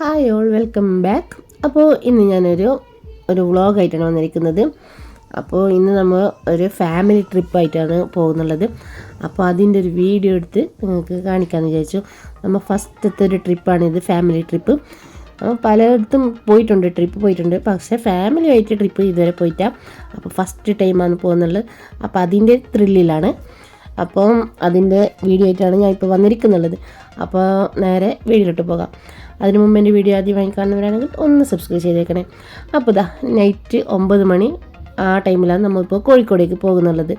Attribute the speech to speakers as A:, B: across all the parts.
A: Hi all welcome back അപ്പോൾ ഇന്ന് ഞാനൊരു ഒരു വ്ളോഗായിട്ടാണ് വന്നിരിക്കുന്നത്. അപ്പോൾ ഇന്ന് നമ്മൾ ഒരു ഫാമിലി ട്രിപ്പായിട്ടാണ് പോകുന്നുള്ളത്. അപ്പോൾ അതിന്റെ ഒരു വീഡിയോ എടുത്ത് നിങ്ങൾക്ക് കാണിക്കാമെന്ന് വിചാരിച്ചു. നമ്മൾ ഫസ്റ്റത്തെ ഒരു ട്രിപ്പാണിത് ഫാമിലി ട്രിപ്പ് പലയിടത്തും പോയിട്ടുണ്ട് ട്രിപ്പ് പോയിട്ടുണ്ട്. പക്ഷേ ഫാമിലി ആയിട്ട് ട്രിപ്പ് ഇതുവരെ പോയിട്ടാ അപ്പോൾ ഫസ്റ്റ് ടൈമാണ് പോകുന്നുള്ളത്. അപ്പോൾ അതിന്റെ ത്രില്ലിലാണ് അപ്പം അതിന്റെ വീഡിയോ ആയിട്ടാണ് ഞാൻ ഇപ്പോൾ വന്നിരിക്കുന്നുള്ളത്. അപ്പോൾ നേരെ വീഡിയോയിലോട്ട് പോകാം. അതിന് മുമ്പ് എന്റെ വീഡിയോ ആദ്യം കാണുന്നവരാണെങ്കിൽ ഒന്ന് സബ്സ്ക്രൈബ് ചെയ്തേക്കണേ. അപ്പോൾ ഇതാ നൈറ്റ് ഒമ്പത് മണി ആ ടൈമിലാണ് നമ്മളിപ്പോൾ കോഴിക്കോടേക്ക് പോകുന്നുള്ളത്.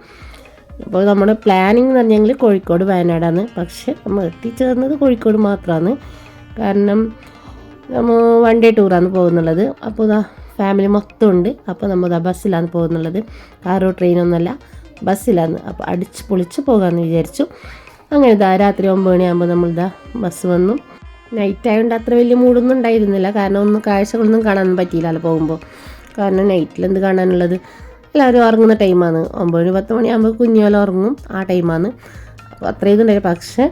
A: അപ്പോൾ നമ്മുടെ പ്ലാനിങ് എന്ന് പറഞ്ഞെങ്കിൽ കോഴിക്കോട് വയനാടാണ്. പക്ഷേ നമ്മൾ എത്തിച്ചേർന്നത് കോഴിക്കോട് മാത്രമാണ്. കാരണം നമ്മൾ വൺ ഡേ ടൂറാണ് പോകുന്നുള്ളത്. അപ്പോൾ ഇതാ ഫാമിലി മൊത്തം ഉണ്ട് അപ്പോൾ നമ്മൾ ബസ്സിലാണ് പോകുന്നുള്ളത്. കാറോ ട്രെയിനൊന്നുമല്ല ബസ്സിലാണ്. അപ്പോൾ അടിച്ച് പൊളിച്ച് പോകാമെന്ന് വിചാരിച്ചു. അങ്ങനെ ഇതാ രാത്രി ഒമ്പത് മണിയാകുമ്പോൾ നമ്മളിതാ ബസ് വന്നു. നൈറ്റ് ആയതുകൊണ്ട് അത്ര വലിയ മൂടൊന്നും ഉണ്ടായിരുന്നില്ല. കാരണം ഒന്നും കാഴ്ചകളൊന്നും കാണാൻ പറ്റിയില്ല പോകുമ്പോൾ കാരണം നൈറ്റിൽ എന്ത് കാണാനുള്ളത്? എല്ലാവരും ഉറങ്ങുന്ന ടൈമാണ് ഒമ്പത് മണി പത്ത് മണിയാകുമ്പോൾ കുഞ്ഞുപോലെ ഉറങ്ങും. ആ ടൈമാണ് അപ്പോൾ അത്രയും ഇതുണ്ടായി പക്ഷേ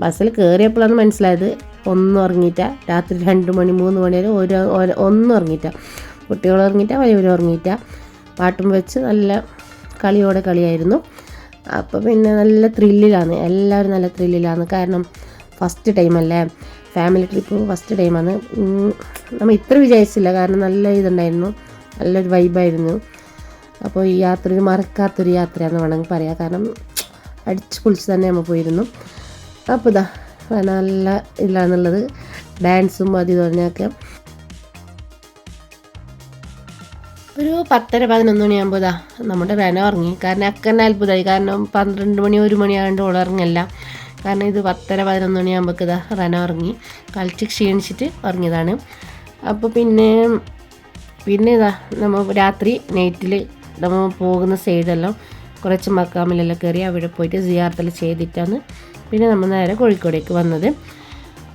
A: ബസ്സിൽ കയറിയപ്പോഴാണ് മനസ്സിലായത് ഒന്നും ഉറങ്ങിയിട്ട. രാത്രി രണ്ട് മണി മൂന്ന് മണി വരെ ഒരു ഒന്നും ഉറങ്ങിയിട്ട. കുട്ടികൾ ഉറങ്ങിയിട്ട വലിയവർ ഉറങ്ങിയിട്ട. പാട്ടും വെച്ച് നല്ല കളിയോടെ കളിയായിരുന്നു. അപ്പോൾ പിന്നെ നല്ല ത്രില്ലിലാണ് എല്ലാവരും നല്ല ത്രില്ലിലാണ് കാരണം ഫസ്റ്റ് ടൈം അല്ലേ? ഫാമിലി ട്രിപ്പ് ഫസ്റ്റ് ടൈമാണ് നമ്മൾ ഇത്ര വിചാരിച്ചില്ല. കാരണം നല്ല ഇതുണ്ടായിരുന്നു. നല്ലൊരു വൈബായിരുന്നു അപ്പോൾ ഈ യാത്ര ഒരു മറക്കാത്തൊരു യാത്രയാണെന്ന് വേണമെങ്കിൽ പറയാം. കാരണം അടിച്ച് പൊളിച്ച് തന്നെ നമ്മൾ പോയിരുന്നു. അപ്പോൾ ഇതാ നല്ല ഇതിലാണെന്നുള്ളത് ഡാൻസും അത് പറഞ്ഞൊക്കെ ഒരു പത്തര പതിനൊന്ന് മണിയാകുമ്പോൾ ഇതാ നമ്മുടെ വേന ഉറങ്ങി. കാരണം അക്കന്നെ അത്ഭുതമായി കാരണം പന്ത്രണ്ട് മണി ഒരു മണിയാണ്ട് ഓൾ കാരണം ഇത് പത്തര പതിനൊന്ന് മണിയാകുമ്പോൾ ഇതാ റന ഉറങ്ങി. കളിച്ച് ക്ഷീണിച്ചിട്ട് ഉറങ്ങിയതാണ്. അപ്പോൾ പിന്നെ പിന്നെ ഇതാ നമ്മൾ രാത്രി നൈറ്റിൽ നമ്മൾ പോകുന്ന സൈഡെല്ലാം കുറച്ച് മക്കാമിലെല്ലാം കയറി അവിടെ പോയിട്ട് സിയാർത്തെല്ലാം ചെയ്തിട്ടാണ് പിന്നെ നമ്മൾ നേരെ കോഴിക്കോടേക്ക് വന്നത്.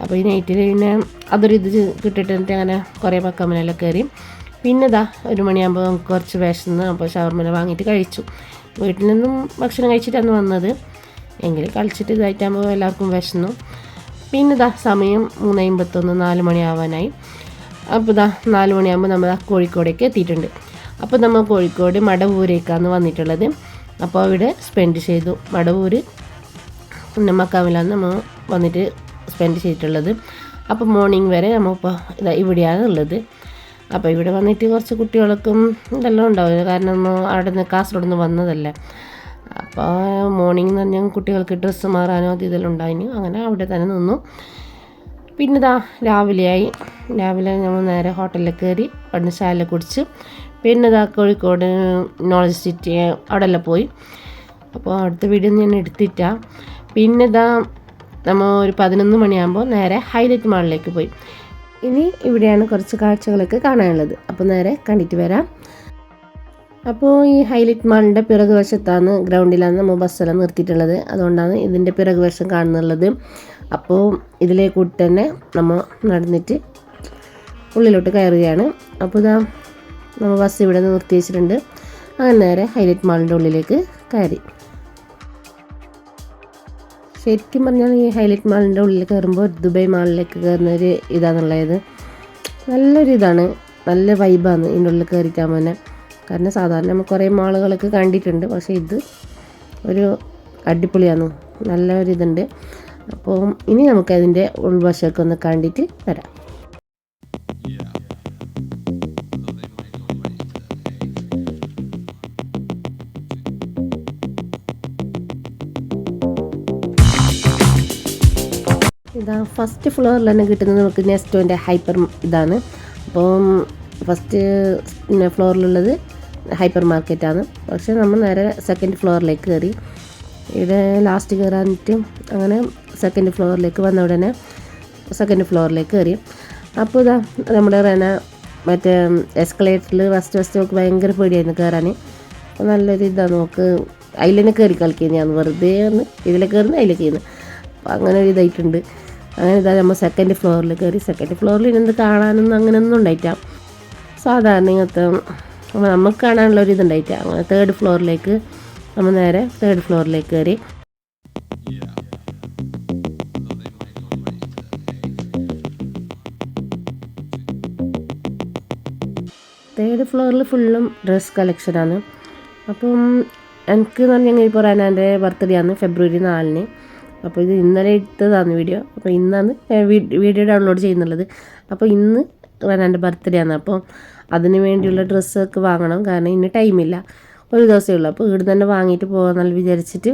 A: അപ്പോൾ ഈ നൈറ്റിൽ പിന്നെ അതൊരു ഇത് കിട്ടിയിട്ട് അങ്ങനെ കുറേ മക്കാമിലെല്ലാം കയറി. പിന്നെ ഇതാ ഒരു മണിയാകുമ്പോൾ നമുക്ക് കുറച്ച് വിശന്ന് അപ്പോൾ ഷവർമല വാങ്ങിയിട്ട് കഴിച്ചു. വീട്ടിൽ നിന്നും ഭക്ഷണം കഴിച്ചിട്ടാണ് വന്നത്. എങ്കിൽ കളിച്ചിട്ട് ഇതായിട്ടാകുമ്പോൾ എല്ലാവർക്കും വിശന്നു. പിന്നെ ഇതാ സമയം മൂന്ന് അമ്പത്തൊന്ന് നാല് മണിയാവാനായി. അപ്പോൾ ഇതാ നാല് മണിയാകുമ്പോൾ നമ്മൾ ആ കോഴിക്കോടേക്ക് എത്തിയിട്ടുണ്ട്. അപ്പോൾ നമ്മൾ കോഴിക്കോട് മടവൂരേക്കാണ് വന്നിട്ടുള്ളത്. അപ്പോൾ അവിടെ സ്പെൻഡ് ചെയ്തു. മടവൂര് ഉന്നമ്മക്കാവിലാണ് നമ്മൾ വന്നിട്ട് സ്പെൻഡ് ചെയ്തിട്ടുള്ളത്. അപ്പോൾ മോർണിംഗ് വരെ നമ്മളിപ്പോൾ ഇതാ ഇവിടെയാണ് ഉള്ളത്. അപ്പോൾ ഇവിടെ വന്നിട്ട് കുറച്ച് കുട്ടികൾക്കും ഇതെല്ലാം ഉണ്ടാവില്ല. കാരണം അവിടെ നിന്ന് കാസർഗോഡ് നിന്ന് വന്നതല്ലേ. അപ്പോൾ മോർണിംഗ് എന്ന് പറഞ്ഞാൽ കുട്ടികൾക്ക് ഡ്രസ്സ് മാറാനോ അത് ഇതെല്ലാം അങ്ങനെ അവിടെ തന്നെ നിന്നു. പിന്നെ ഇതാ രാവിലെയായി. രാവിലെ നമ്മൾ നേരെ ഹോട്ടലിൽ കയറി അവിടുന്ന് ചായ കുടിച്ച് പിന്നെ ഇതാ കോഴിക്കോട് നോളജ് സിറ്റി അവിടെ എല്ലാം പോയി അപ്പോൾ അടുത്ത വീഡിയോ ഞാൻ എടുത്തിട്ടാ പിന്നെ ഇതാ നമ്മൾ ഒരു പതിനൊന്ന് മണിയാകുമ്പോൾ നേരെ ഹൈലൈറ്റ് മാളിലേക്ക് പോയി. ഇനി ഇവിടെയാണ് കുറച്ച് കാഴ്ചകളൊക്കെ കാണാനുള്ളത്. അപ്പോൾ നേരെ കണ്ടിട്ട് വരാം. അപ്പോൾ ഈ ഹൈലൈറ്റ് മാളിന്റെ പിറകു വശത്താണ് ഗ്രൗണ്ടിലാണ് നമ്മൾ ബസ്സെല്ലാം നിർത്തിയിട്ടുള്ളത്. അതുകൊണ്ടാണ് ഇതിന്റെ പിറകു വശം കാണുന്നുള്ളത്. അപ്പോൾ ഇതിലെ കൂട്ടി തന്നെ നമ്മൾ നടന്നിട്ട് ഉള്ളിലോട്ട് കയറുകയാണ്. അപ്പോൾ ഇതാ നമ്മൾ ബസ് ഇവിടെ നിന്ന് നിർത്തി വെച്ചിട്ടുണ്ട്. അങ്ങനെ നേരെ ഹൈലൈറ്റ് മാളിന്റെ ഉള്ളിലേക്ക് കയറി. ശരിക്കും പറഞ്ഞാൽ ഈ ഹൈലൈറ്റ് മാളിന്റെ ഉള്ളിൽ കയറുമ്പോൾ ദുബായ് മാളിലേക്ക് കയറുന്ന ഒരു ഇതാണുള്ളത്. നല്ലൊരു ഇതാണ്. നല്ല വൈബാണ് ഇതിന്റെ ഉള്ളിൽ കയറിയിട്ടാകുമ്പോൾ തന്നെ കാരണം സാധാരണ നമ്മൾ കുറേ മാളുകളൊക്കെ കണ്ടിട്ടുണ്ട്. പക്ഷേ ഇത് ഒരു അടിപൊളിയാണ്? നല്ല ഒരു ഇതുണ്ട് അപ്പോൾ ഇനി നമുക്ക് അതിന്റെ ഉൾവശമൊക്കെ ഒന്ന് കണ്ടിട്ട് വരാം. ഇതാ ഫസ്റ്റ് ഫ്ലോറിൽ തന്നെ കിട്ടുന്നത് നമുക്ക് നെസ്റ്റോന്റെ ഹൈപ്പർ ഇതാണ്. അപ്പം ഫസ്റ്റ് ഫ്ലോറിലുള്ളത് ഹൈപ്പർ മാർക്കറ്റാണ്. പക്ഷേ നമ്മൾ നേരെ സെക്കൻഡ് ഫ്ലോറിലേക്ക് കയറി. ഇവിടെ ലാസ്റ്റ് കയറാനിട്ട് അങ്ങനെ സെക്കൻഡ് ഫ്ലോറിലേക്ക് വന്ന ഉടനെ സെക്കൻഡ് ഫ്ലോറിലേക്ക് കയറി. അപ്പോൾ ഇതാ നമ്മുടെ റെന മറ്റേ എസ്കലേറ്ററിൽ ഫസ്റ്റ് ഫസ്റ്റ് നമുക്ക് ഭയങ്കര പേടിയായിരുന്നു കയറാൻ. അപ്പോൾ നല്ലൊരു ഇതാണ് നോക്ക് അതിൽ തന്നെ കയറി കളിക്കുന്നത് ഞാൻ. വെറുതെ ഒന്ന് ഇതിലെ കയറുന്നു അതിലേക്ക് ചെയ്യുന്നു അപ്പോൾ അങ്ങനെ ഒരു ഇതായിട്ടുണ്ട്. അങ്ങനെ ഇതാ നമ്മൾ സെക്കൻഡ് ഫ്ലോറിൽ കയറി. സെക്കൻഡ് ഫ്ലോറിൽ ഇനി എന്ത് കാണാനൊന്നും അങ്ങനെയൊന്നും ഉണ്ടായിട്ടാണ് സാധാരണ ഇങ്ങനത്തെ അപ്പോൾ നമുക്ക് കാണാനുള്ള ഒരു ഇതുണ്ടായിട്ട് അങ്ങനെ തേർഡ് ഫ്ലോറിലേക്ക് നമ്മൾ നേരെ തേർഡ് ഫ്ലോറിലേക്ക് കയറി. തേർഡ് ഫ്ലോറിൽ ഫുള്ളും ഡ്രസ് കളക്ഷനാണ് അപ്പം എനിക്ക് എന്ന് പറഞ്ഞാൽ ഞങ്ങൾ പറയാൻ എന്റെ ബർത്ത്ഡേ ആണ് ഫെബ്രുവരി നാലിന്. അപ്പോൾ ഇത് ഇന്നലെ ഇട്ടതാണ് വീഡിയോ അപ്പോൾ ഇന്നാണ് വീഡിയോ ഡൗൺലോഡ് ചെയ്യുന്നുള്ളത്. അപ്പോൾ ഇന്ന് റനാന്റെ ബർത്ത്ഡേ ആണ്. അപ്പോൾ അതിന് വേണ്ടിയുള്ള ഡ്രസ്സൊക്കെ വാങ്ങണം. കാരണം ഇന്ന് ടൈമില്ല ഒരു ദിവസമേ ഉള്ളൂ. അപ്പോൾ ഇവിടെ തന്നെ വാങ്ങിയിട്ട് പോകാമെന്നല്ല വിചാരിച്ചിട്ട്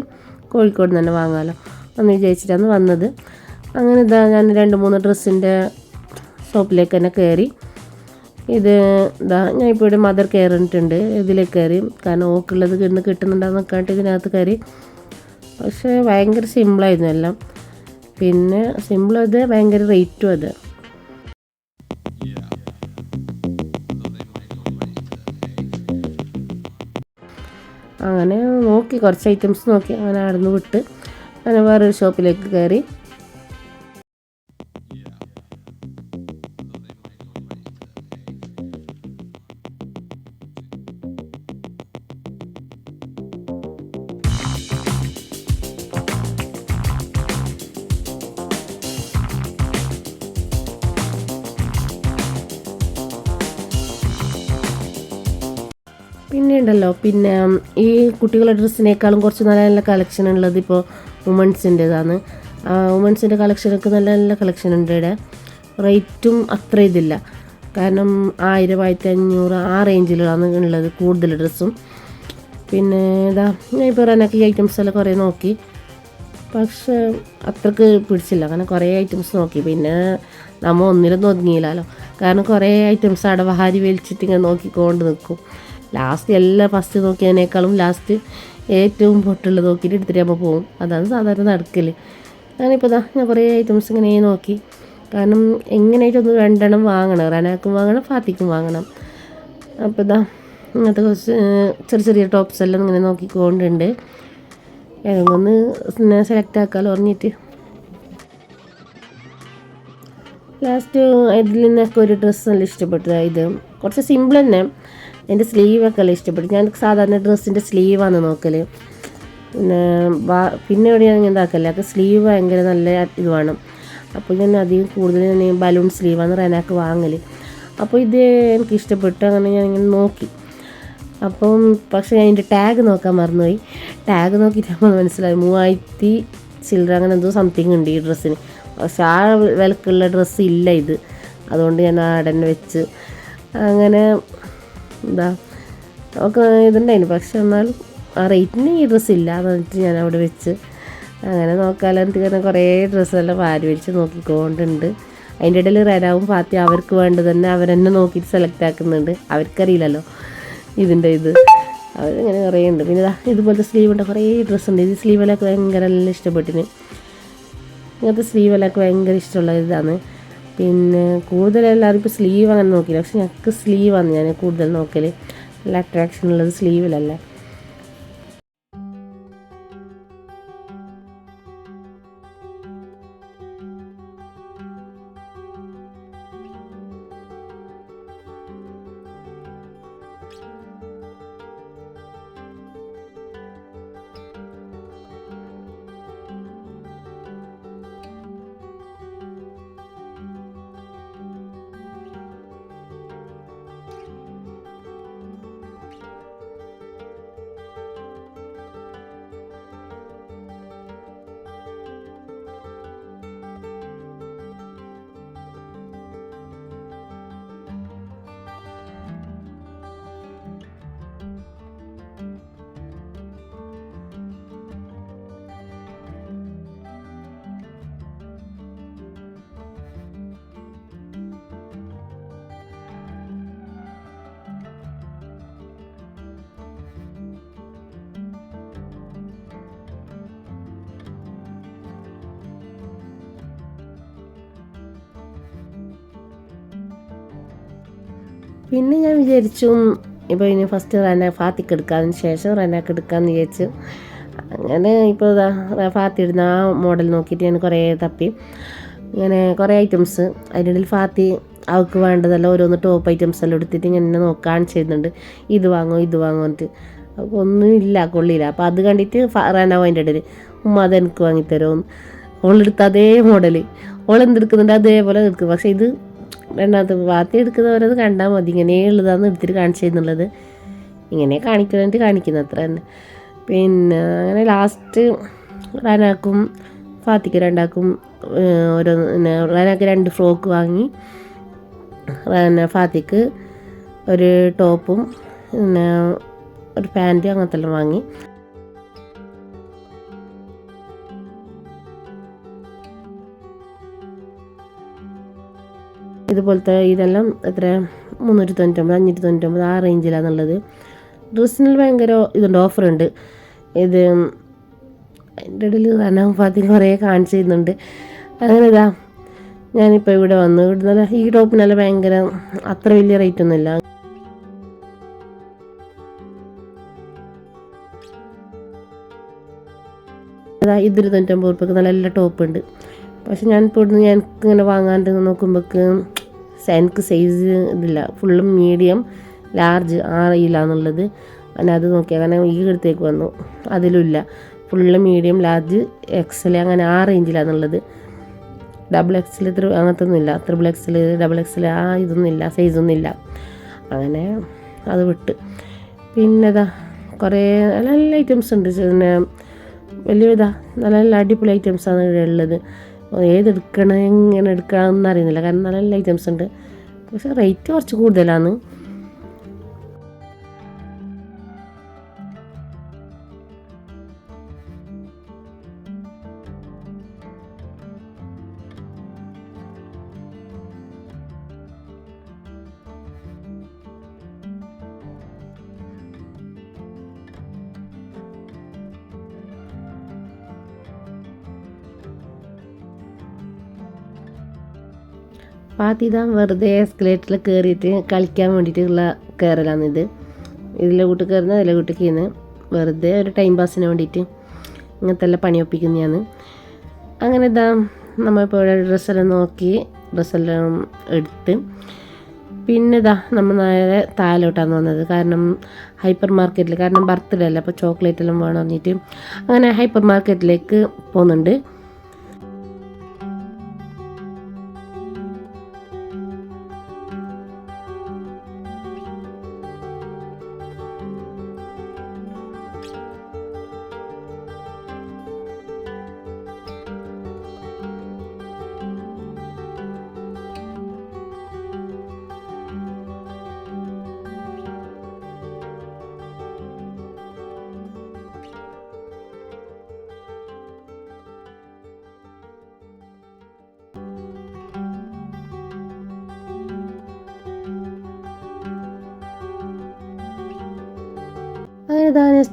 A: കോഴിക്കോട് തന്നെ വാങ്ങാമല്ലോ എന്ന് വിചാരിച്ചിട്ടാണ് വന്നത്. അങ്ങനെ ഇതാ ഞാൻ രണ്ട് മൂന്ന് ഡ്രസ്സിന്റെ ഷോപ്പിലേക്ക് തന്നെ കയറി. ഇത് ഇതാ ഞാൻ ഇപ്പോൾ ഇവിടെ മദർ കയറിയിട്ടുണ്ട് ഇതിലേക്ക് കയറി. കാരണം ഓക്കുള്ളത് ഇന്ന് കിട്ടുന്നുണ്ടെന്ന് നോക്കാണ്ട് ഇതിനകത്ത് കയറി. പക്ഷേ ഭയങ്കര സിമ്പിളായിരുന്നു എല്ലാം. പിന്നെ സിമ്പിളും അത് ഭയങ്കര റേറ്റും അത്. അങ്ങനെ നോക്കി കുറച്ച് ഐറ്റംസ് നോക്കി അങ്ങനെ നടന്ന് വിട്ട് അങ്ങനെ വേറൊരു ഷോപ്പിലേക്ക് കയറി. പിന്നെ ഈ കുട്ടികളുടെ ഡ്രസ്സിനേക്കാളും കുറച്ച് നല്ല നല്ല കളക്ഷൻ ഉള്ളത് ഇപ്പോൾ വുമൺസിന്റെതാണ് വുമൺസിന്റെ കളക്ഷനൊക്കെ നല്ല നല്ല കളക്ഷൻ ഉണ്ട് ഇവിടെ. റേറ്റും അത്ര ഇതില്ല. കാരണം ആയിരം ആയിരത്തി അഞ്ഞൂറ് ആ റേഞ്ചിലാണ് ഉള്ളത് കൂടുതൽ ഡ്രസ്സും പിന്നെ ഇതാ ഞാൻ ഇപ്പോൾ ഐറ്റംസ് എല്ലാം കുറേ നോക്കി. പക്ഷേ അത്രയ്ക്ക് പിടിച്ചില്ല. അങ്ങനെ കുറേ ഐറ്റംസ് നോക്കി. പിന്നെ നമ്മൾ ഒന്നിലും ഒതുങ്ങിയില്ലല്ലോ കാരണം കുറേ ഐറ്റംസ് അവിടെ വാരി വലിച്ചിട്ട് ഇങ്ങനെ നോക്കിക്കൊണ്ട് നിൽക്കും ലാസ്റ്റ് എല്ലാം ഫസ്റ്റ് നോക്കിയതിനേക്കാളും ലാസ്റ്റ് ഏറ്റവും പൊട്ടുള്ളത് നോക്കിയിട്ട് എടുത്തിട്ട് നമ്മൾ പോകും അതാണ് സാധാരണ നടക്കൽ ഞാനിപ്പോൾ ഇതാ ഞാൻ കുറേ ഐറ്റംസ് ഇങ്ങനെ നോക്കി. കാരണം എങ്ങനെയായിട്ടൊന്ന് രണ്ടെണ്ണം വാങ്ങണം. റനാക്കും വാങ്ങണം ഫാത്തിക്കും വാങ്ങണം. അപ്പോൾ ഇതാ ഇങ്ങനത്തെ കുറച്ച് ചെറിയ ചെറിയ ടോപ്സ് എല്ലാം ഇങ്ങനെ നോക്കിക്കൊണ്ടുണ്ട്. ഒന്ന് സെലക്ട് ആക്കാമല്ലോ പറഞ്ഞിട്ട്. ലാസ്റ്റ് ഇതിൽ നിന്നൊക്കെ ഒരു ഡ്രസ്സ് നല്ല ഇഷ്ടപ്പെട്ടു ഇത്. കുറച്ച് സിമ്പിൾ തന്നെ. എന്റെ സ്ലീവൊക്കെ അല്ല ഇഷ്ടപ്പെട്ടു. ഞാൻ സാധാരണ ഡ്രസ്സിന്റെ സ്ലീവാണ് നോക്കൽ പിന്നെ പിന്നെ ഇവിടെ ഞാൻ ഇതാക്കല്ല അപ്പോൾ സ്ലീവ് ഭയങ്കര നല്ല ഇത് അപ്പോൾ ഞാൻ അധികം കൂടുതൽ ഞാൻ ബലൂൺ സ്ലീവാണ് റെനാക്ക് വാങ്ങൽ അപ്പോൾ ഇത് എനിക്ക് ഇഷ്ടപ്പെട്ടു. അങ്ങനെ ഞാൻ ഇങ്ങനെ നോക്കി. അപ്പം പക്ഷേ ഞാൻ എന്റെ ടാഗ് നോക്കാൻ മറന്നുപോയി. ടാഗ് നോക്കിയിട്ടാകുമ്പോൾ മനസ്സിലായി. മൂവായിരത്തി ചില്ലറ അങ്ങനെ എന്തോ സംതിങ് ഉണ്ട് ഈ ഡ്രസ്സിന് പക്ഷെ ആ വിലക്കുള്ള ഡ്രസ്സ് ഇല്ല ഇത്. അതുകൊണ്ട് ഞാൻ ആ തന്നെ വെച്ച് അങ്ങനെ എന്താ ഒക്കെ ഇതുണ്ടായിരുന്നു പക്ഷെ എന്നാലും ആ റേറ്റിന് ഈ ഡ്രസ്സ് ഇല്ല. എന്ന് പറഞ്ഞിട്ട് ഞാൻ അവിടെ വെച്ച് അങ്ങനെ നോക്കാലെന്നിട്ട് ഇങ്ങനെ കുറേ ഡ്രസ്സെല്ലാം വാരി വെച്ച് നോക്കിക്കൊണ്ടുണ്ട്. അതിന്റെ ഇടയിൽ റെനാവും ഫാത്തി അവർക്ക് വേണ്ടത് തന്നെ അവരെന്നെ നോക്കിയിട്ട് സെലക്ട് ആക്കുന്നുണ്ട്. അവർക്കറിയില്ലല്ലോ ഇതിന്റെ ഇത്. അവരിങ്ങനെ കുറേ ഉണ്ട് പിന്നെ ഇതാ ഇതുപോലത്തെ സ്ലീവ് ഉണ്ട്? കുറേ ഡ്രസ്സ് ഉണ്ട്. ഇത് സ്ലീവിലൊക്കെ ഭയങ്കര നല്ല ഇഷ്ടപ്പെട്ടിന്. ഇങ്ങനത്തെ സ്ലീവെല്ലാം ഭയങ്കര ഇഷ്ടമുള്ള ഇതാണ്. പിന്നെ കൂടുതൽ എല്ലാവരും ഇപ്പോൾ സ്ലീവ് അങ്ങനെ നോക്കില്ല പക്ഷെ ഞങ്ങൾക്ക് സ്ലീവാണ് ഞാൻ കൂടുതൽ നോക്കൽ നല്ല അട്രാക്ഷൻ ഉള്ളത് സ്ലീവിലല്ലേ. പിന്നെ ഞാൻ വിചാരിച്ചു ഇപ്പോൾ ഇനി ഫസ്റ്റ് റന ഫാത്തിക്ക് എടുക്കാതിന് ശേഷം റനാക്ക് എടുക്കാമെന്ന് വിചാരിച്ചു. അങ്ങനെ ഇപ്പോൾ ഫാത്തി ഇടുന്ന ആ മോഡൽ നോക്കിയിട്ട് ഞാൻ കുറേ തപ്പി. ഇങ്ങനെ കുറേ ഐറ്റംസ് അതിനിടയിൽ ഫാത്തി അവൾക്ക് വേണ്ടതെല്ലാം ഓരോന്ന് ടോപ്പ് ഐറ്റംസ് എല്ലാം എടുത്തിട്ട് ഇങ്ങനെ നോക്കാൻ ചെയ്യുന്നുണ്ട്. ഇത് വാങ്ങോ ഇത് വാങ്ങോ എന്നിട്ട്. അപ്പോൾ ഒന്നും ഇല്ല കൊള്ളിയില്ല അപ്പോൾ അത് കണ്ടിട്ട് റനാവും അതിന്റെ ഇടയിൽ ഉമ്മ അത് എനിക്ക് വാങ്ങിത്തരുമോ? ഓളെടുത്ത അതേ മോഡൽ ഓൾ എന്തെടുക്കുന്നുണ്ട് അതേപോലെ എടുക്കും പക്ഷേ ഇത് രണ്ടാമത്തെ വാത്തി എടുക്കുന്നവരത് കണ്ടാൽ മതി. ഇങ്ങനെ ഉള്ളതാന്ന് എടുത്തിട്ട് കാണിച്ചു തരുന്നുള്ളത് ഇങ്ങനെ കാണിക്കണമെന്നിട്ട് കാണിക്കുന്നു അത്ര തന്നെ. പിന്നെ അങ്ങനെ ലാസ്റ്റ് റാനാക്കും ഫാത്തിക്ക് രണ്ടാക്കും ഓരോ റാനാക്ക് രണ്ട് ഫ്രോക്ക് വാങ്ങി പിന്നെ ഫാത്തിക്ക് ഒരു ടോപ്പും പിന്നെ ഒരു പാന്റും അങ്ങനത്തെല്ലാം വാങ്ങി. ഇതുപോലത്തെ ഇതെല്ലാം എത്ര മുന്നൂറ്റി തൊണ്ണൂറ്റൊമ്പത് അഞ്ഞൂറ്റി തൊണ്ണൂറ്റൊമ്പത് ആ റേഞ്ചിലാണുള്ളത് ഡ്രസ്സിന് ഭയങ്കര ഇതുണ്ട് ഓഫറുണ്ട് ഇത് അതിന്റെ ഇടയിൽ തന്നെ ഫാത്തി കുറേ കാണിച്ചു തരുന്നുണ്ട്. അങ്ങനെ ഇതാ ഞാനിപ്പോൾ ഇവിടെ വന്നു. ഇവിടെ നല്ല ഈ ടോപ്പിനല്ല ഭയങ്കര അത്ര വലിയ റേറ്റ് ഒന്നുമില്ല അതാ ഇതൊരു തൊണ്ണൂറ്റമ്പത് ഉറുപ്പ്യക്ക് നല്ല എല്ലാ ടോപ്പുണ്ട് പക്ഷെ ഞാനിപ്പോൾ ഇവിടുന്ന് ഞാൻ ഇങ്ങനെ വാങ്ങാണ്ട് നോക്കുമ്പോൾക്ക് എനിക്ക് സൈസ് ഇതില്ല. ഫുള്ളും മീഡിയം ലാർജ് ആ റീലാന്നുള്ളത് അങ്ങനെ അത് നോക്കിയാൽ അങ്ങനെ ഈ അടുത്തേക്ക് വന്നു. അതിലുമില്ല ഫുള്ള് മീഡിയം ലാർജ് എക്സൽ അങ്ങനെ ആ റേഞ്ചിലാണെന്നുള്ളത് ഡബിൾ എക്സൽ ഇത്ര അങ്ങനത്തെ ഒന്നുമില്ല ത്രിബിൾ എക്സൽ ഡബിൾ എക്സൽ ആ ഇതൊന്നും ഇല്ല സൈസൊന്നും ഇല്ല അങ്ങനെ അത് വിട്ട്. പിന്നെ ഇതാ കുറേ നല്ല നല്ല ഐറ്റംസ് ഉണ്ട് പിന്നെ വലിയ ഇതാ നല്ല നല്ല അടിപൊളി ആണ് ഇവിടെ ഉള്ളത്. ഏതെടുക്കണം എങ്ങനെ എടുക്കണം എന്നറിയുന്നില്ല കാരണം നല്ല ഐറ്റംസ് ഉണ്ട്. പക്ഷേ റേറ്റ് കുറച്ച് കൂടുതലാണ്. പാത്തിതാ വെറുതെ എസ്കലേറ്ററിൽ കയറിയിട്ട് കളിക്കാൻ വേണ്ടിയിട്ടുള്ള കയറലാണിത് ഇതിലെ കൂട്ട് കയറുന്ന അതിലെ കൂട്ട് കീന്ന് വെറുതെ ഒരു ടൈം പാസിന് വേണ്ടിയിട്ട് ഇങ്ങനത്തെ എല്ലാം പണി ഒപ്പിക്കുന്നതാണ്. അങ്ങനെ ഇതാ നമ്മളിപ്പോൾ ഡ്രസ്സെല്ലാം നോക്കി ഡ്രസ്സെല്ലാം എടുത്ത് പിന്നെ ഇതാ നമ്മൾ നേരെ താലോട്ടാണ് വന്നത്. കാരണം ഹൈപ്പർ മാർക്കറ്റിൽ കാരണം ബർത്ത്ഡേ അല്ല? അപ്പോൾ ചോക്ലേറ്റ് എല്ലാം വേണം പറഞ്ഞിട്ട് അങ്ങനെ ഹൈപ്പർ മാർക്കറ്റിലേക്ക് പോകുന്നുണ്ട്.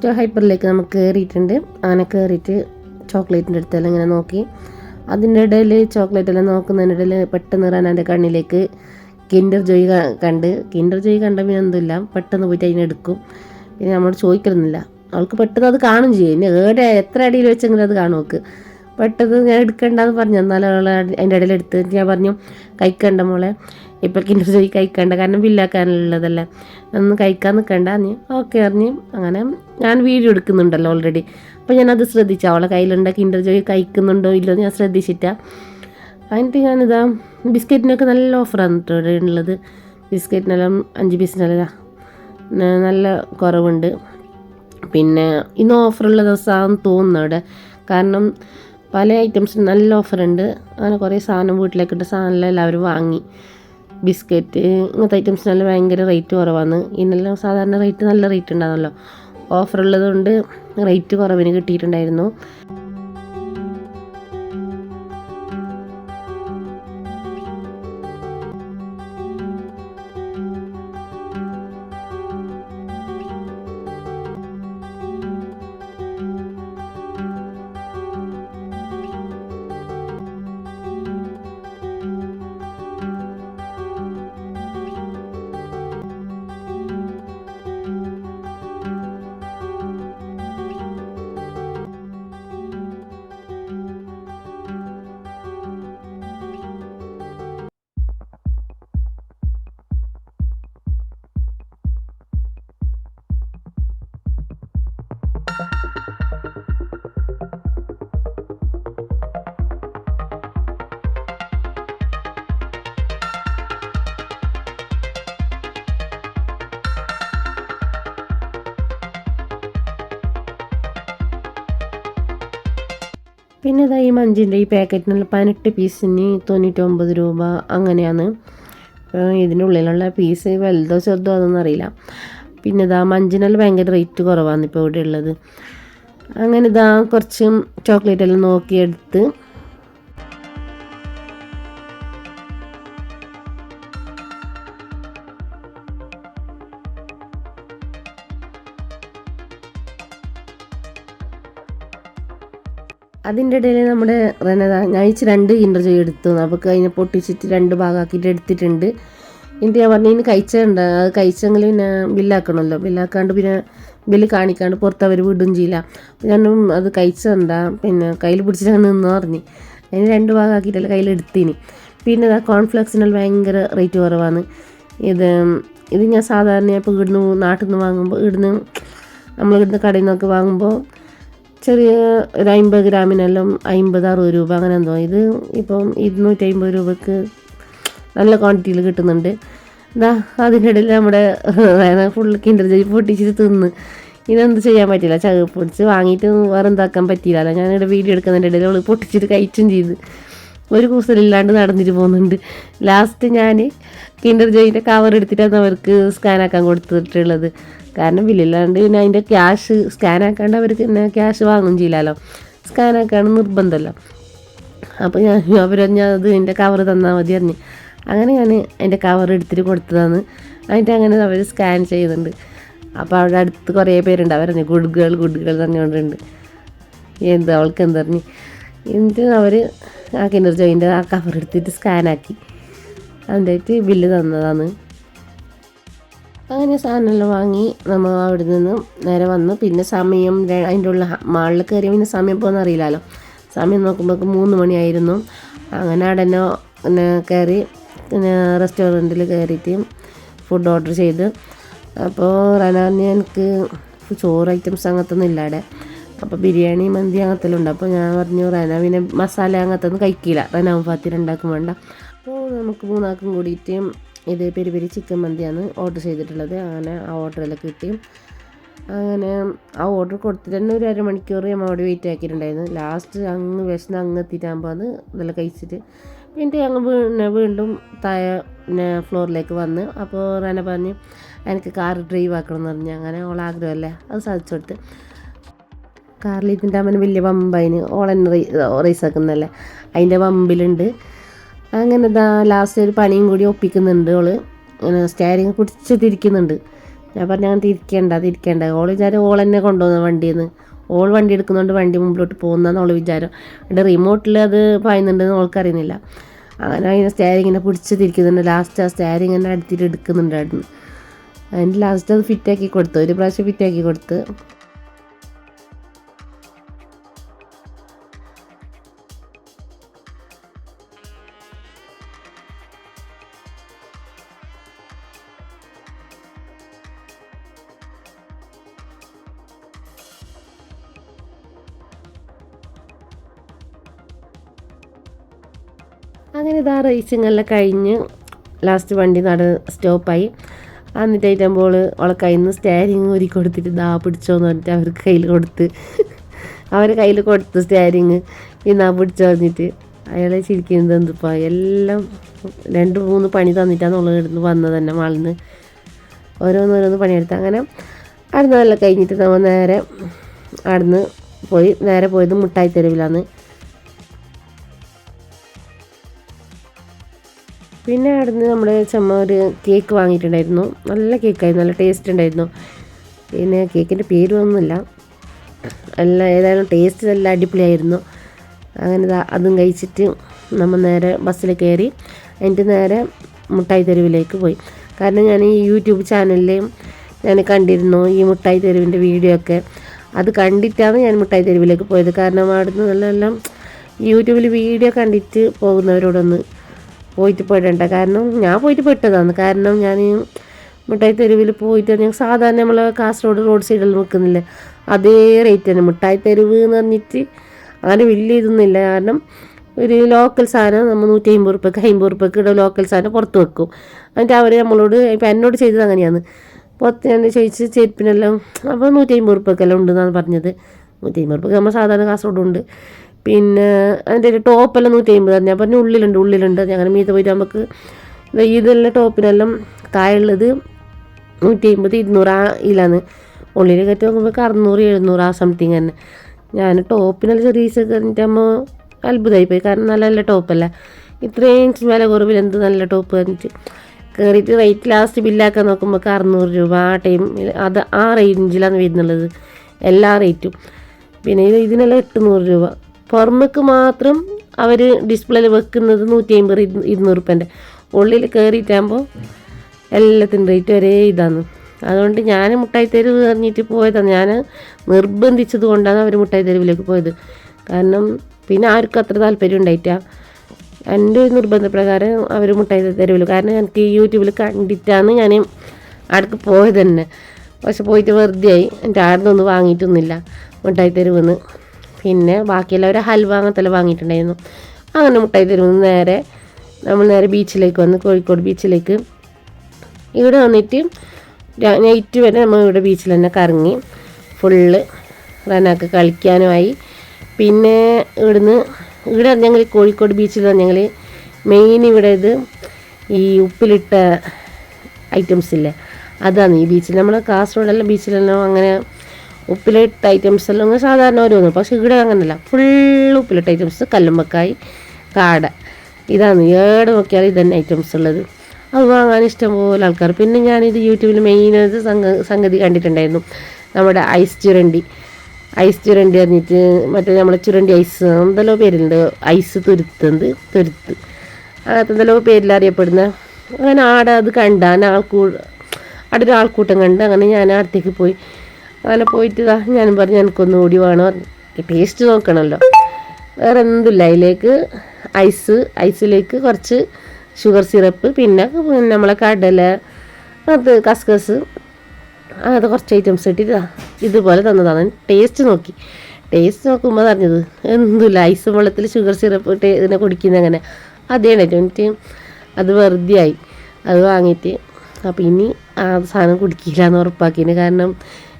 A: ഇതാ ഹൈപ്പറിലേക്ക് നമുക്ക് കയറിയിട്ടുണ്ട്. അങ്ങനെ കയറിയിട്ട് ചോക്ലേറ്റിന്റെ അടുത്തെല്ലാം ഇങ്ങനെ നോക്കി. അതിന്റെ ഇടയിൽ ചോക്ലേറ്റ് എല്ലാം നോക്കുന്നതിന്റെ ഇടയിൽ പെട്ടെന്ന് എന്റെ കണ്ണിലേക്ക് കിൻഡർ ജോയി കണ്ട്. കിൻഡർ ജോയി കണ്ട പിന്നെ എന്തില്ല പെട്ടെന്ന് പോയിട്ട് അതിനെടുക്കും പിന്നെ നമ്മൾ ചോദിക്കുന്നില്ല അവൾക്ക് പെട്ടെന്ന് അത് കാണും ചെയ്യും. ഇനി ഏടെ എത്ര അടിയിൽ വെച്ചെങ്കിലും അത് കാണും പെട്ടെന്ന് ഞാൻ എടുക്കണ്ടെന്ന് പറഞ്ഞു. എന്നാലും അവൾ അതിന്റെ ഇടയിൽ എടുത്ത് ഞാൻ പറഞ്ഞു കഴിക്കണ്ട മോളെ. ഇപ്പോൾ കിൻഡർ ജോയ് കഴിക്കണ്ട. കാരണം ബില്ലാക്കാനുള്ളതല്ലേ ഒന്ന് കഴിക്കാൻ നിൽക്കണ്ട നീ ഓക്കെ അറിഞ്ഞ് അങ്ങനെ ഞാൻ വീഡിയോ എടുക്കുന്നുണ്ടല്ലോ ഓൾറെഡി അപ്പോൾ ഞാനത് ശ്രദ്ധിച്ചു. അവളെ കയ്യിലുണ്ട കിൻഡർ ജോയി കഴിക്കുന്നുണ്ടോ ഇല്ലോ ഞാൻ ശ്രദ്ധിച്ചിട്ട. എന്നിട്ട് ഞാനിതാ ബിസ്ക്കറ്റിനൊക്കെ നല്ല ഓഫറാണ് കേട്ടോ ഉള്ളത്. ബിസ്ക്കറ്റിനെല്ലാം അഞ്ച് പീസിനെല്ലാം നല്ല കുറവുണ്ട്. പിന്നെ ഇന്ന് ഓഫറുള്ള ദിവസമാണെന്ന് തോന്നുന്നു അവിടെ. കാരണം പല ഐറ്റംസിന് നല്ല ഓഫറുണ്ട്. അങ്ങനെ കുറേ സാധനം വീട്ടിലേക്കിട്ട സാധനമെല്ലാം എല്ലാവരും വാങ്ങി. ബിസ്ക്കറ്റ് ഇങ്ങനത്തെ ഐറ്റംസിനെല്ലാം ഭയങ്കര റേറ്റ് കുറവാണ്. ഇന്നെല്ലാം സാധാരണ റേറ്റ് നല്ല റേറ്റ് ഉണ്ടാകുമല്ലോ ഓഫറുള്ളതുകൊണ്ട് റേറ്റ് കുറവിന് കിട്ടിയിട്ടുണ്ടായിരുന്നു. പിന്നെ ഇതാ ഈ മഞ്ചിന്റെ ഈ പാക്കറ്റിനുള്ള പതിനെട്ട് പീസിന് തൊണ്ണൂറ്റൊമ്പത് രൂപ അങ്ങനെയാണ്. ഇതിനുള്ളിലുള്ള പീസ് വലുതോ ചെറുതോ അതൊന്നും അറിയില്ല. പിന്നെ ഇതാ മഞ്ചിനെല്ലാം ഭയങ്കര റേറ്റ് കുറവാണ് ഇപ്പോൾ ഇവിടെ ഉള്ളത് അങ്ങനെ ഇതാ കുറച്ച് ചോക്ലേറ്റ് എല്ലാം നോക്കിയെടുത്ത് അതിന്റെ ഇടയിൽ നമ്മുടെ റനത ഞാൻ ഇച്ച് രണ്ട് കിൻഡർ ജോയ് എടുത്തു. നമുക്ക് അതിനെ പൊട്ടിച്ചിട്ട് രണ്ട് ഭാഗമാക്കിയിട്ട് എടുത്തിട്ടുണ്ട്. എന്നിട്ട് ഞാൻ പറഞ്ഞു ഇനി കഴിച്ചുണ്ട്. അത് കഴിച്ചെങ്കിൽ പിന്നെ ബില്ലാക്കണമല്ലോ. ബില്ലാക്കാണ്ട് പിന്നെ ബില്ല് കാണിക്കാണ്ട് പുറത്ത് അവർ വിടുകയും ചെയ്യില്ല. അപ്പം ഞാൻ അത് കഴിച്ചണ്ട പിന്നെ കയ്യിൽ പിടിച്ചിട്ട് നിന്നു പറഞ്ഞു. അതിന് രണ്ട് ഭാഗമാക്കിയിട്ടല്ല കയ്യിൽ എടുത്തിന്. പിന്നെ ഇതാ കോൺഫ്ലെക്സിന് ഭയങ്കര റേറ്റ് കുറവാണ്. ഇത് ഇത് ഞാൻ സാധാരണ ഇപ്പോൾ ഇവിടുന്ന് നാട്ടിൽ നിന്ന് വാങ്ങുമ്പോൾ ഇവിടുന്ന് നമ്മൾ ഇവിടുന്ന് കടയിൽ നിന്നൊക്കെ വാങ്ങുമ്പോൾ ചെറിയ ഒരു അമ്പത് ഗ്രാമിനെല്ലാം അമ്പത് അറുപത് രൂപ അങ്ങനെ എന്തോ. ഇത് ഇപ്പം ഇരുന്നൂറ്റി അമ്പത് രൂപക്ക് നല്ല ക്വാണ്ടിറ്റിയിൽ കിട്ടുന്നുണ്ട്. എന്താ അതിന്റെ ഇടയിൽ നമ്മുടെ ഫുൾ കിൻഡർ ജോയ് പൊട്ടിച്ചിട്ട് തിന്ന്. ഇതെന്ത് ചെയ്യാൻ പറ്റില്ല. ചക പൊടിച്ച് വാങ്ങിയിട്ട് വേറെ എന്താക്കാൻ പറ്റിയില്ല. ഇവിടെ വീഡിയോ എടുക്കുന്നതിന്റെ ഇടയിൽ അവൾ പൊട്ടിച്ചിട്ട് കഴിച്ചും ചെയ്ത്. ഒരു കൂസലില്ലാണ്ട് നടന്നിട്ട് പോകുന്നുണ്ട്. ലാസ്റ്റ് ഞാൻ കിൻഡർ ജോയിന്റെ കവർ എടുത്തിട്ടാണ് അവർക്ക് സ്കാനാക്കാൻ കൊടുത്തിട്ടുള്ളത്. കാരണം ബില്ലില്ലാണ്ട് പിന്നെ അതിന്റെ ക്യാഷ് സ്കാനാക്കാണ്ട് അവർക്ക് പിന്നെ ക്യാഷ് വാങ്ങും ചെയ്യില്ലല്ലോ സ്കാനാക്കാണ് നിർബന്ധമല്ലോ. അപ്പോൾ ഞാൻ അവർ ഞാൻ അത് എന്റെ കവർ തന്നാൽ മതി അറിഞ്ഞ് അങ്ങനെ ഞാൻ അതിന്റെ കവർ എടുത്തിട്ട് കൊടുത്തതാണ്. അതിന്റെ അങ്ങനെ അവർ സ്കാൻ ചെയ്യുന്നുണ്ട് അപ്പോൾ അവിടെ അടുത്ത് കുറേ പേരുണ്ട്. അവരറിഞ്ഞു ഗുഡ് ഗേൾ പറഞ്ഞുകൊണ്ടുണ്ട് എന്ത് അവൾക്ക് എന്തറിഞ്ഞ് എന്നിട്ട് അവർ ആ കിണർ ജോയിന്റെ ആ കവർ എടുത്തിട്ട് സ്കാൻ ആക്കി. അതിന്റെ ബില്ല് തന്നതാണ്. അങ്ങനെ സാധനമെല്ലാം വാങ്ങി നമ്മൾ അവിടെ നിന്ന് നേരെ വന്നു. പിന്നെ സമയം അതിന്റെ ഉള്ള മാളിൽ കയറി പിന്നെ സമയം പോകുന്ന അറിയില്ലല്ലോ. സമയം നോക്കുമ്പോൾ മൂന്ന് മണിയായിരുന്നു. അങ്ങനെ അവിടെ തന്നെ പിന്നെ കയറി പിന്നെ റെസ്റ്റോറന്റിൽ കയറിയിട്ട് ഫുഡ് ഓർഡർ ചെയ്ത്. അപ്പോൾ റനാറിന് എനിക്ക് ചോറ് ഐറ്റംസ് അങ്ങനത്തെ ഒന്നും ഇല്ല അവിടെ. അപ്പോൾ ബിരിയാണി മന്തി അങ്ങനത്തെ ഉണ്ട്. അപ്പോൾ ഞാൻ പറഞ്ഞു റന പിന്നെ മസാല അങ്ങനത്തെ ഒന്നും കഴിക്കില്ല റനാവും പാത്തിരി ഉണ്ടാക്കും വേണ്ട അപ്പോൾ നമുക്ക് മൂന്നാക്കും കൂടിയിട്ട് ഇത് പെരി പെരി ചിക്കൻ മന്തിയാണ് ഓർഡർ ചെയ്തിട്ടുള്ളത്. അങ്ങനെ ആ ഓർഡറിൽ കിട്ടി. അങ്ങനെ ആ ഓർഡർ കൊടുത്തിട്ട് തന്നെ ഒരു അരമണിക്കൂർ നമ്മൾ അവിടെ വെയിറ്റ് ആക്കിയിട്ടുണ്ടായിരുന്നു. ലാസ്റ്റ് അങ്ങ് വിശന്ന് അങ്ങ് എത്തിയിട്ടാകുമ്പോൾ അത് ഇതെല്ലാം കഴിച്ചിട്ട് പിന്നെ ഞങ്ങൾ പിന്നെ വീണ്ടും താഴെ പിന്നെ ഫ്ലോറിലേക്ക് വന്ന് അപ്പോൾ റന പറഞ്ഞ് എനിക്ക് കാർ ഡ്രൈവ് ആക്കണം എന്ന് പറഞ്ഞ്. അങ്ങനെ ഓൾ ആഗ്രഹമല്ലേ? അത് സാധിച്ചു കൊടുത്ത്. കാറിൽ ഇതിന്റെ വലിയ പമ്പതിന് ഓളെന്നെ റേസ് ആക്കുന്നല്ലേ അതിന്റെ പമ്പിലുണ്ട് അങ്ങനെ ദാ ലാസ്റ്റ് ഒരു പണിയും കൂടി ഒപ്പിക്കുന്നുണ്ട് ഓൾ. ഇങ്ങനെ സ്റ്റാരിങ് പിടിച്ച് തിരിക്കുന്നുണ്ട്. ഞാൻ പറഞ്ഞു അങ്ങനെ തിരിക്കേണ്ട തിരിക്കേണ്ട. ഓൾ വിചാരം ഓൾ തന്നെ കൊണ്ടുപോകുന്ന വണ്ടിയിൽ നിന്ന് ഓൾ വണ്ടി എടുക്കുന്നതുകൊണ്ട് വണ്ടി മുമ്പിലോട്ട് പോകുന്നതെന്ന് ഓൾ വിചാരം. അതിന്റെ റിമോട്ടിൽ അത് പായുന്നുണ്ടെന്ന് ഓൾക്കറിയുന്നില്ല. അങ്ങനെ അതിനെ സ്റ്റാരിങ്ങിനെ പിടിച്ച് തിരിക്കുന്നുണ്ട്. ലാസ്റ്റ് ആ സ്റ്റാരിങ് തന്നെ അടുത്തിട്ട് എടുക്കുന്നുണ്ട് അവിടുന്ന് അതിന്റെ ലാസ്റ്റ് അത് ഫിറ്റാക്കി കൊടുത്തു. ഒരു പ്രാവശ്യം ഫിറ്റാക്കി കൊടുത്ത്. അങ്ങനെ ആ റേസിംഗ് എല്ലാം കഴിഞ്ഞ് ലാസ്റ്റ് വണ്ടി നട സ്റ്റോപ്പായി. എന്നിട്ടായിട്ടാകുമ്പോൾ അവളെ കയ്യിൽ നിന്ന് സ്റ്റാരിങ് ഊരി കൊടുത്തിട്ട് ദാ പിടിച്ചോന്ന് പറഞ്ഞിട്ട് അവർക്ക് കയ്യിൽ കൊടുത്ത്. അവർ കയ്യിൽ കൊടുത്ത് സ്റ്റാരിങ് ആ പിടിച്ചോ പറഞ്ഞിട്ട്. അയാളെ ചിരിക്കുന്നത് എന്തിപ്പോൾ എല്ലാം രണ്ട് മൂന്ന് പണി തന്നിട്ടാണ് ഉള്ളത് ഇവിടുന്ന് വന്നത് തന്നെ മാളിന്ന് ഓരോന്ന് ഓരോന്നോരോന്ന് പണിയെടുത്ത്. അങ്ങനെ അവിടുന്ന് എല്ലാം കഴിഞ്ഞിട്ട് നമ്മൾ നേരെ അവിടുന്ന് പോയി. നേരെ പോയത് മുട്ടായി തെരുവിലാണ് പിന്നെ അവിടുന്ന് നമ്മൾ ചമ്മ ഒരു കേക്ക് വാങ്ങിയിട്ടുണ്ടായിരുന്നു. നല്ല കേക്കായിരുന്നു നല്ല ടേസ്റ്റ് ഉണ്ടായിരുന്നു. പിന്നെ കേക്കിന്റെ പേരൊന്നുമില്ല. നല്ല ഏതായാലും ടേസ്റ്റ് നല്ല അടിപൊളിയായിരുന്നു. അങ്ങനെ അതും കഴിച്ചിട്ട് നമ്മൾ നേരെ ബസ്സിൽ കയറി എന്നിട്ട് നേരെ മുട്ടായി തെരുവിലേക്ക് പോയി. കാരണം ഞാൻ ഈ യൂട്യൂബ് ചാനലിൽ ഞാൻ കണ്ടിരുന്നു ഈ മുട്ടായി തെരുവിന്റെ വീഡിയോ ഒക്കെ. അത് കണ്ടിട്ടാണ് ഞാൻ മുട്ടായി തെരുവിലേക്ക് പോയത്. കാരണം അവിടുന്ന് നല്ല യൂട്യൂബിൽ വീഡിയോ കണ്ടിട്ട് പോകുന്നവരോടൊന്ന് പോയിട്ട് പെടേണ്ട. കാരണം ഞാൻ പോയിട്ട് പെട്ടതാണ്. കാരണം ഞാൻ മിഠായി തെരുവിൽ പോയിട്ട് ഞങ്ങൾ സാധാരണ നമ്മൾ കാസർഗോഡ് റോഡ് സൈഡിൽ നിൽക്കുന്നില്ലേ? അതേ റേറ്റ് തന്നെ മിഠായി തെരുവ് എന്ന് പറഞ്ഞിട്ട് അങ്ങനെ വലിയ ഇതൊന്നുമില്ല. കാരണം ഒരു ലോക്കൽ സാധനം നമ്മൾ നൂറ്റി അമ്പത് റുപ്യക്ക് അമ്പത് റുപ്യക്ക് ഇവിടെ ലോക്കൽ സാധനം പുറത്ത് വെക്കും. എന്നിട്ട് അവർ നമ്മളോട് ഇപ്പം എന്നോട് ചെയ്തത് അങ്ങനെയാണ്. പുറത്ത് ഞാൻ ചോദിച്ച് ചെരുപ്പിനെല്ലാം അപ്പോൾ നൂറ്റി അമ്പത് റുപ്യക്കെല്ലാം ഉണ്ടെന്നാണ് പറഞ്ഞത്. നൂറ്റി അമ്പത് റുപ്യക്ക് നമ്മൾ സാധാരണ കാസർഗോഡ് ഉണ്ട് പിന്നെ അതിന്റെ ഒരു ടോപ്പെല്ലാം നൂറ്റി അമ്പത് തന്നെ പറഞ്ഞു ഉള്ളിലുണ്ട് ഉള്ളിലുണ്ട്. ഞങ്ങൾ മീത പോയിട്ട് നമുക്ക് ഇതെല്ലാം ടോപ്പിനെല്ലാം താഴെയുള്ളത് നൂറ്റി അമ്പത് ഇരുന്നൂറ് ആ ഇതിലാണ് ഉള്ളിൽ കയറ്റി നോക്കുമ്പോൾ അറുന്നൂറ് എഴുന്നൂറ് ആ സംതിങ് തന്നെ. ഞാൻ ടോപ്പിനെല്ലാം ചെറിയ കഴിഞ്ഞിട്ട് അമ്മ അത്ഭുതമായിപ്പോയി. കാരണം നല്ല നല്ല ടോപ്പല്ല. ഇത്രയും വില കുറവിൽ എന്ത് നല്ല ടോപ്പ് എന്നിട്ട് കയറിയിട്ട് റേറ്റ് ലാസ്റ്റ് ബില്ലാക്കാൻ നോക്കുമ്പോൾ അറുന്നൂറ് രൂപ ആ ടൈം അത് ആ റേഞ്ചിലാണ് വരുന്നുള്ളത്. എല്ലാ റേറ്റും പിന്നെ ഇത് ഇതിനെല്ലാം എട്ടുന്നൂറ് രൂപ. പുറമേക്ക് മാത്രം അവർ ഡിസ്പ്ലേയിൽ വെക്കുന്നത് നൂറ്റി അമ്പത് ഇരുന്നൂറ് റുപ്യന്റെ ഉള്ളിൽ കയറിയിട്ടാകുമ്പോൾ എല്ലാത്തിനും റേറ്റ് ഒരേ ഇതാണ്. അതുകൊണ്ട് ഞാൻ മുട്ടായി തെരുവ് പറഞ്ഞിട്ട് പോയതാണ്. ഞാൻ നിർബന്ധിച്ചത് കൊണ്ടാണ് അവർ മുട്ടായി തെരുവിലേക്ക് പോയത്. കാരണം പിന്നെ ആർക്കും അത്ര താല്പര്യം ഉണ്ടായിട്ടാ എന്റെ ഒരു നിർബന്ധപ്രകാരം അവർ മുട്ടായി തെരുവിൽ കാരണം എനിക്ക് യൂട്യൂബിൽ കണ്ടിട്ടാണ് ഞാൻ അടുക്ക് പോയത് തന്നെ. പക്ഷെ പോയിട്ട് വെറുതെ ആയി എന്റെ ആരുടെ ഒന്നും വാങ്ങിയിട്ടൊന്നുമില്ല മുട്ടായി തെരുവെന്ന്. പിന്നെ ബാക്കിയെല്ലാവരും ഹൽവ അങ്ങനത്തെ വാങ്ങിയിട്ടുണ്ടായിരുന്നു. അങ്ങനെ മുട്ടായി തെരുവെന്ന് നേരെ നമ്മൾ നേരെ ബീച്ചിലേക്ക് വന്ന് കോഴിക്കോട് ബീച്ചിലേക്ക്. ഇവിടെ വന്നിട്ട് നൈറ്റ് വരെ നമ്മൾ ഇവിടെ ബീച്ചിൽ തന്നെ കറങ്ങി. ഫുള്ള് റനാക്ക് കളിക്കാനുമായി. പിന്നെ ഇവിടുന്ന് ഇവിടെ ഞങ്ങൾ കോഴിക്കോട് ബീച്ചിൽ ഞങ്ങൾ മെയിൻ ഇവിടെ ഇത് ഈ ഉപ്പിലിട്ട ഐറ്റംസ് ഇല്ലേ? അതാണ് ഈ ബീച്ചിൽ നമ്മൾ കാസർഗോഡെല്ലാം ബീച്ചിലെല്ലാം അങ്ങനെ ഉപ്പിലിട്ട ഐറ്റംസ് എല്ലാം സാധാരണ ഓരോന്നും. പക്ഷെ ഇവിടെ അങ്ങനെയല്ല ഫുൾ ഉപ്പിലിട്ട ഐറ്റംസ് കല്ലുമ്മക്കായി കാട. ഇതാണ്. ഏടെ നോക്കിയാലും ഇതന്നെ ഐറ്റംസ് ഉള്ളത്. അത് വാങ്ങാൻ ഇഷ്ടംപോലെ ആൾക്കാർ. പിന്നെ ഞാനിത് യൂട്യൂബിൽ മെയിനായിട്ട് സംഗ സംഗതി കണ്ടിട്ടുണ്ടായിരുന്നു. നമ്മുടെ ഐസ് ചുരണ്ടി. ഐസ് ചുരണ്ടി പറഞ്ഞിട്ട് മറ്റേ നമ്മളെ ചുരണ്ടി ഐസ് എന്തെല്ലോ പേരുണ്ട് ഐസ് തുരുത്തുണ്ട് തുരുത്ത്. അങ്ങനത്തെ എന്തെല്ലോ പേരിൽ അറിയപ്പെടുന്ന? അങ്ങനെ ആടെ അത് കണ്ട ആൾക്കൂ അവിടെ ഒരു ആൾക്കൂട്ടം കണ്ട് അങ്ങനെ ഞാൻ അടുത്തേക്ക് പോയി. അങ്ങനെ പോയിട്ട് ഞാനും പറഞ്ഞു എനിക്കൊന്നും കൂടി വേണോ ടേസ്റ്റ് നോക്കണമല്ലോ വേറെ എന്തില്ല അതിലേക്ക് ഐസ് ഐസിലേക്ക് കുറച്ച് ഷുഗർ സിറപ്പ് പിന്നെ നമ്മളെ കടല അത് കസ്കസ് അത് കുറച്ച് ഐറ്റംസ് ഇട്ടിട്ട് ഇതുപോലെ തന്നതാണ് ടേസ്റ്റ് നോക്കി. ടേസ്റ്റ് നോക്കുമ്പോൾ അറിഞ്ഞത് എന്തില്ല ഐസ് വെള്ളത്തിൽ ഷുഗർ സിറപ്പ് ഇട്ട് ഇതിനെ കുടിക്കുന്ന അങ്ങനെ അതേണ് എന്നിട്ട് അത് വെറുതെ ആയി അത് വാങ്ങിയിട്ട് അപ്പോൾ ഇനി ആ സാധനം കുടിക്കില്ല എന്ന് ഉറപ്പാക്കിന് കാരണം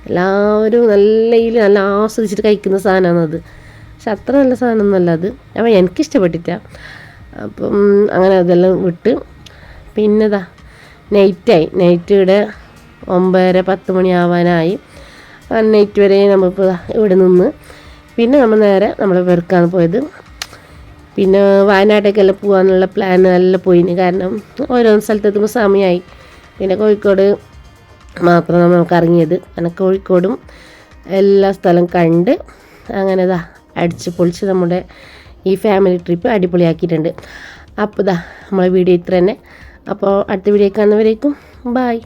A: എല്ലാവരും നല്ല ഇതിൽ നല്ല ആസ്വദിച്ചിട്ട് കഴിക്കുന്ന സാധനമാണ് അത്. പക്ഷെ അത്ര നല്ല സാധനമൊന്നുമല്ല അത്. അപ്പം എനിക്കിഷ്ടപ്പെട്ടില്ല അപ്പം അങ്ങനെ അതെല്ലാം വിട്ട് പിന്നെതാ നൈറ്റായി നൈറ്റ് ഇവിടെ ഒമ്പതര പത്ത് മണിയാവാനായി നൈറ്റ് വരെ നമ്മളിപ്പോൾ ഇവിടെ നിന്ന് പിന്നെ നമ്മൾ നേരെ നമ്മൾ വെറുക്കാണ് പോയത്. പിന്നെ വയനാട്ടേക്കെല്ലാം പോകാനുള്ള പ്ലാൻ എല്ലാം പോയിന്. കാരണം ഓരോ സ്ഥലത്തെത്തുമ്പോൾ സമയമായി. പിന്നെ കോഴിക്കോട് മാത്രം നമുക്ക് ഇറങ്ങിയത് അങ്ങനെ കോഴിക്കോടും എല്ലാ സ്ഥലം കണ്ട് അങ്ങനെ ഇതാ അടിച്ച് പൊളിച്ച് നമ്മുടെ ഈ ഫാമിലി ട്രിപ്പ് അടിപൊളിയാക്കിയിട്ടുണ്ട്. അപ്പോൾ ഇതാ നമ്മളെ വീഡിയോ ഇത്ര തന്നെ അപ്പോൾ അടുത്ത വീഡിയോ കാണുന്നവരേക്കും ബായ്